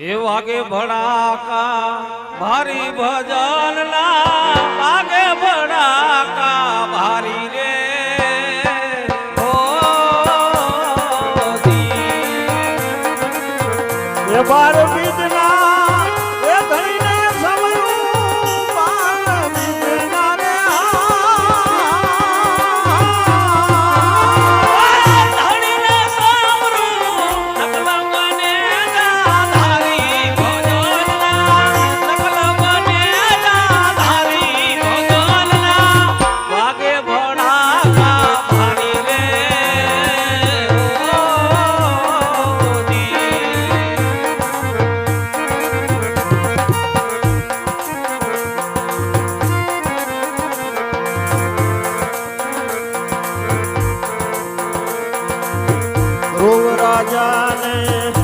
એ વાગે ભડાકા ભારી ભજન ના વાગે ભડાકા ભારી રે. ઓ બાર બીજના એ जाने